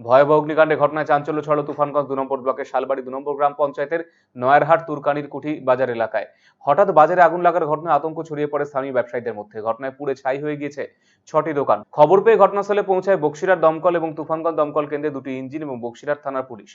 ভয়াবহ অগ্নিকাণ্ডের ঘটনায় চাঞ্চল্য ছড়ালো তুফানগঞ্জ দু নম্বর ব্লকের শালবাড়ি দু নম্বর গ্রাম পঞ্চায়েতের নয়ারহাট তুরকানির কুঠি বাজার এলাকায়। হঠাৎ বাজারে আগুন লাগার ঘটনায় আতঙ্ক ছড়িয়ে পড়ে স্থানীয় ব্যবসায়ীদের মধ্যে। ঘটনায় পুড়ে ছাই হয়ে গিয়েছে ছটি দোকান। খবর পেয়ে ঘটনাস্থলে পৌঁছায় বক্সিরার দমকল এবং তুফানগঞ্জ দমকল কেন্দ্রে দুটি ইঞ্জিন এবং বক্সিরার থানার পুলিশ।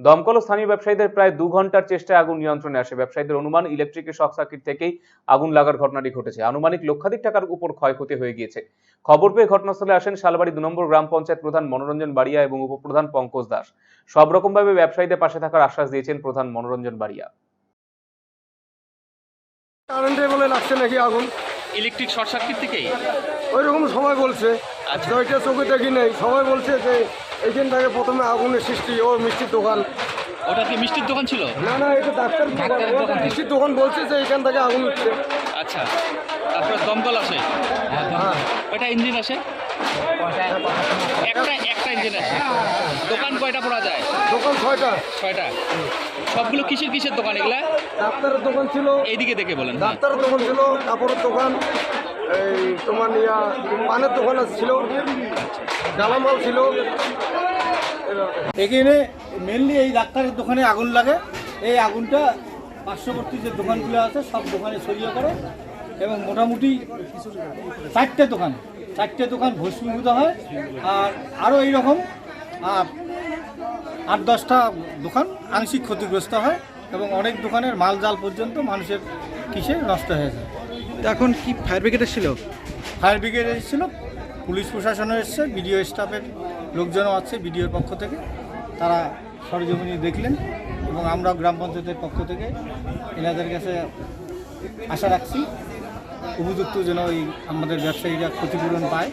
দমকল স্থানীয় ব্যবসায়ীদের প্রায় দু ঘণ্টার চেষ্টায় আগুন নিয়ন্ত্রণে আসে। ব্যবসায়ীদের অনুমান ইলেকট্রিকের শর্ট সার্কিট থেকেই আগুন লাগার ঘটনাটি ঘটেছে। আনুমানিক লক্ষাধিক টাকার উপর ক্ষয়ক্ষতি হয়ে গিয়েছে। খবর পেয়ে ঘটনাস্থলে আসেন শালবাড়ি দু নম্বর গ্রাম পঞ্চায়েত প্রধান মনোরঞ্জন বাড়িয়া এবং উপপ্রধান পঙ্কজ দাস। সব রকম ভাবে ব্যবসায়ীদের পাশে থাকার আশ্বাস দিয়েছেন প্রধান মনোরঞ্জন বাড়িয়া। কারেন্টে বলে লাগছে নাকি আগুন? ইলেকট্রিক শর্ট সার্কিট থেকেই? ওই রকম সবাই বলছে। আচ্ছা। জয়টা চোখে দেখি নেই সবাই বলছে যে এইখান থেকে প্রথমে আগুনের সৃষ্টি ও মিষ্টির দোকান। ওটা কি মিষ্টির দোকান ছিল? না না এটা ডাক্তার দোকান। মিষ্টির দোকান বলছে যে এখান থেকে আগুন উঠছে। আচ্ছা তারপরে দমকল আসে। হ্যাঁ কয়টা ইঞ্জিন আসে? একটা একটা ইঞ্জিন আসে। দোকান কয়টা পড়া যায়? দোকান ছয়টা। ছয়টা। সবগুলো কিসের কিসের দোকান এগুলা? ডাক্তারের দোকান ছিল। এইদিকে দেখে বলেন। হ্যাঁ। ডাক্তারের দোকান ছিল কাপড়ের দোকান। এই তোমার ইয়া, পানের দোকান ছিল ডালামাল ছিল। এখানে মেনলি এই ডাক্তারের দোকানে আগুন লাগে। এই আগুনটা পার্শ্ববর্তী যে দোকানগুলো আছে, সব দোকানে ছড়িয়ে পড়ে এবং মোটামুটি চারটে দোকান চারটে দোকান ভস্মীভূত হয়। আর আরও এইরকম আট দশটা দোকান আংশিক ক্ষতিগ্রস্ত হয় এবং অনেক দোকানের মাল জাল পর্যন্ত মানুষের কিসে নষ্ট হয়ে যায়। এখন কি ফায়ার ব্রিগেড এসেছিল? ফায়ার ব্রিগেড এসেছিল, পুলিশ প্রশাসনও এসছে বিডিও স্টাফের লোকজনও আছে বিডিওর পক্ষ থেকে। তারা সরজমিনি দেখলেন এবং আমরা গ্রাম পঞ্চায়েতের পক্ষ থেকে এনাদের কাছে আশা রাখছি, উপযুক্ত যেন ওই আমাদের ব্যবসায়ীরা ক্ষতিপূরণ পায়।